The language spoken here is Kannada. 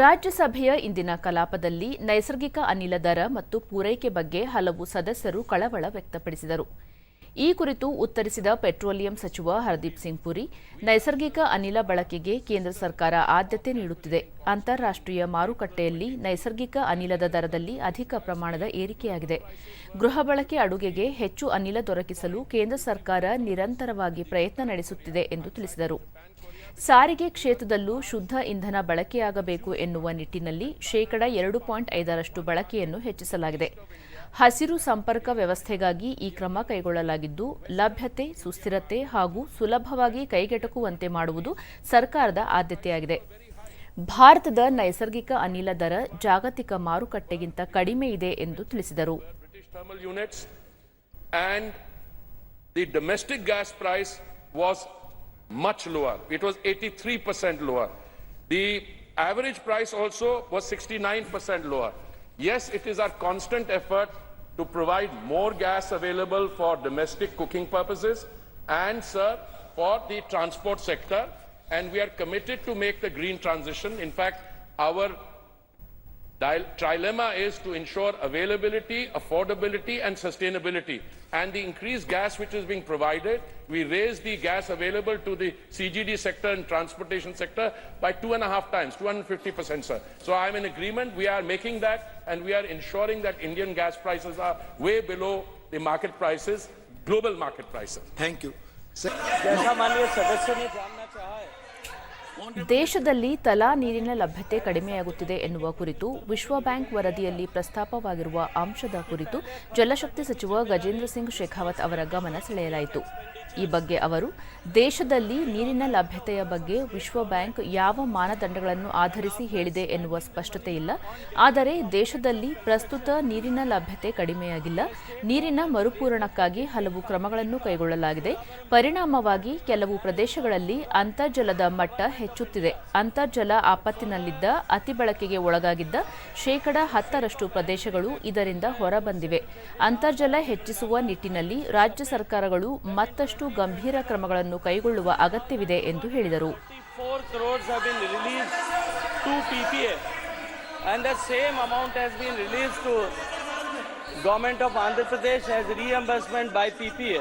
ರಾಜ್ಯಸಭೆಯ ಇಂದಿನ ಕಲಾಪದಲ್ಲಿ ನೈಸರ್ಗಿಕ ಅನಿಲ ದರ ಮತ್ತು ಪೂರೈಕೆ ಬಗ್ಗೆ ಹಲವು ಸದಸ್ಯರು ಕಳವಳ ವ್ಯಕ್ತಪಡಿಸಿದರು. ಈ ಕುರಿತು ಉತ್ತರಿಸಿದ ಪೆಟ್ರೋಲಿಯಂ ಸಚಿವ ಹರ್ದೀಪ್ ಸಿಂಗ್ ಪುರಿ, ನೈಸರ್ಗಿಕ ಅನಿಲ ಬಳಕೆಗೆ ಕೇಂದ್ರ ಸರ್ಕಾರ ಆದ್ಯತೆ ನೀಡುತ್ತಿದೆ. ಅಂತಾರಾಷ್ಟ್ರೀಯ ಮಾರುಕಟ್ಟೆಯಲ್ಲಿ ನೈಸರ್ಗಿಕ ಅನಿಲದ ದರದಲ್ಲಿ ಅಧಿಕ ಪ್ರಮಾಣದ ಏರಿಕೆಯಾಗಿದೆ. ಗೃಹ ಬಳಕೆ ಅಡುಗೆಗೆ ಹೆಚ್ಚು ಅನಿಲ ದೊರಕಿಸಲು ಕೇಂದ್ರ ಸರ್ಕಾರ ನಿರಂತರವಾಗಿ ಪ್ರಯತ್ನ ನಡೆಸುತ್ತಿದೆ ಎಂದು ತಿಳಿಸಿದರು. ಸಾರಿಗೆ ಕ್ಷೇತ್ರದಲ್ಲೂ ಶುದ್ಧ ಇಂಧನ ಬಳಕೆಯಾಗಬೇಕು ಎನ್ನುವ ನಿಟ್ಟಿನಲ್ಲಿ ಶೇಕಡ ಎರಡು ಪಾಯಿಂಟ್ ಐದರಷ್ಟು ಬಳಕೆಯನ್ನು ಹೆಚ್ಚಿಸಲಾಗಿದೆ. ಹಸಿರು ಸಂಪರ್ಕ ವ್ಯವಸ್ಥೆಗಾಗಿ ಈ ಕ್ರಮ ಕೈಗೊಳ್ಳಲಾಗಿದ್ದು, ಲಭ್ಯತೆ, ಸುಸ್ಥಿರತೆ ಹಾಗೂ ಸುಲಭವಾಗಿ ಕೈಗೆಟಕುವಂತೆ ಮಾಡುವುದು ಸರ್ಕಾರದ ಆದ್ಯತೆಯಾಗಿದೆ. ಭಾರತದ ನೈಸರ್ಗಿಕ ಅನಿಲ ದರ ಜಾಗತಿಕ ಮಾರುಕಟ್ಟೆಗಿಂತ ಕಡಿಮೆ ಇದೆ ಎಂದು ತಿಳಿಸಿದರು. Much lower. It was 83% lower. The average price also was 69% lower. Yes, it is our constant effort to provide more gas available for domestic cooking purposes and, sir, for the transport sector. And we are committed to make the green transition. In fact, our trilemma is to ensure availability, affordability, and sustainability. And the increased gas which is being provided, we raise the gas available to the CGD sector and transportation sector by two and a half times, 250%, sir. So I'm in agreement. We are making that, and we are ensuring that Indian gas prices are way below the market prices, global market prices. Thank you. Sir, ದೇಶದಲ್ಲಿ ತಲಾ ನೀರಿನ ಲಭ್ಯತೆ ಕಡಿಮೆಯಾಗುತ್ತಿದೆ ಎನ್ನುವ ಕುರಿತು ವಿಶ್ವ ಬ್ಯಾಂಕ್ ವರದಿಯಲ್ಲಿ ಪ್ರಸ್ತಾಪವಾಗಿರುವ ಅಂಶದ ಕುರಿತು ಜಲಶಕ್ತಿ ಸಚಿವ ಗಜೇಂದ್ರ ಸಿಂಗ್ ಶೇಖಾವತ್ ಅವರ ಗಮನ ಸೆಳೆಯಲಾಯಿತು. ಈ ಬಗ್ಗೆ ಅವರು, ದೇಶದಲ್ಲಿ ನೀರಿನ ಲಭ್ಯತೆಯ ಬಗ್ಗೆ ವಿಶ್ವ ಬ್ಯಾಂಕ್ ಯಾವ ಮಾನದಂಡಗಳನ್ನು ಆಧರಿಸಿ ಹೇಳಿದೆ ಎನ್ನುವ ಸ್ಪಷ್ಟತೆ ಇಲ್ಲ. ಆದರೆ ದೇಶದಲ್ಲಿ ಪ್ರಸ್ತುತ ನೀರಿನ ಲಭ್ಯತೆ ಕಡಿಮೆಯಾಗಿಲ್ಲ. ನೀರಿನ ಮರುಪೂರಣಕ್ಕಾಗಿ ಹಲವು ಕ್ರಮಗಳನ್ನು ಕೈಗೊಳ್ಳಲಾಗಿದೆ. ಪರಿಣಾಮವಾಗಿ ಕೆಲವು ಪ್ರದೇಶಗಳಲ್ಲಿ ಅಂತರ್ಜಲದ ಮಟ್ಟ ಹೆಚ್ಚುತ್ತಿದೆ. ಅಂತರ್ಜಲ ಆಪತ್ತಿನಲ್ಲಿದ್ದ, ಅತಿ ಬಳಕೆಗೆ ಒಳಗಾಗಿದ್ದ ಶೇಕಡ ಹತ್ತರಷ್ಟು ಪ್ರದೇಶಗಳು ಇದರಿಂದ ಹೊರಬಂದಿವೆ. ಅಂತರ್ಜಲ ಹೆಚ್ಚಿಸುವ ನಿಟ್ಟಿನಲ್ಲಿ ರಾಜ್ಯ ಸರ್ಕಾರಗಳು ಮತ್ತಷ್ಟು ಗಂಭೀರ ಕ್ರಮಗಳನ್ನು ಕೈಗೊಳ್ಳುವ ಅಗತ್ಯವಿದೆ ಎಂದು ಹೇಳಿದರು. 4 same amount to of Andhra Pradesh has by PPA